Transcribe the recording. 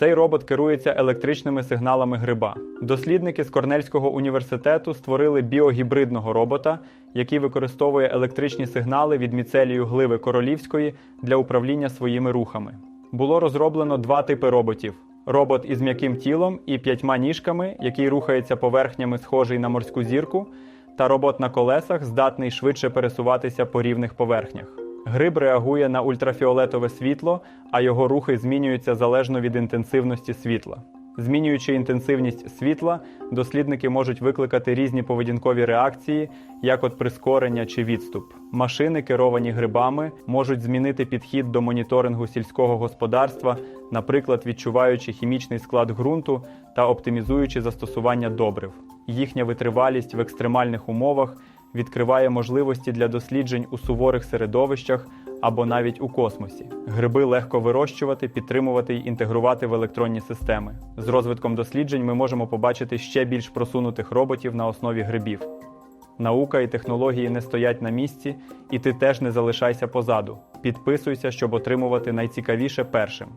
Цей робот керується електричними сигналами гриба. Дослідники з Корнельського університету створили біогібридного робота, який використовує електричні сигнали від міцелію гливи королівської для управління своїми рухами. Було розроблено два типи роботів: робот із м'яким тілом і п'ятьма ніжками, який рухається поверхнями, схожий на морську зірку, та робот на колесах, здатний швидше пересуватися по рівних поверхнях. Гриб реагує на ультрафіолетове світло, а його рухи змінюються залежно від інтенсивності світла. Змінюючи інтенсивність світла, дослідники можуть викликати різні поведінкові реакції, як от прискорення чи відступ. Машини, керовані грибами, можуть змінити підхід до моніторингу сільського господарства, наприклад, відчуваючи хімічний склад ґрунту та оптимізуючи застосування добрив. Їхня витривалість в екстремальних умовах відкриває можливості для досліджень у суворих середовищах або навіть у космосі. Гриби легко вирощувати, підтримувати й інтегрувати в електронні системи. З розвитком досліджень ми можемо побачити ще більш просунутих роботів на основі грибів. Наука і технології не стоять на місці, і ти теж не залишайся позаду. Підписуйся, щоб отримувати найцікавіше першим.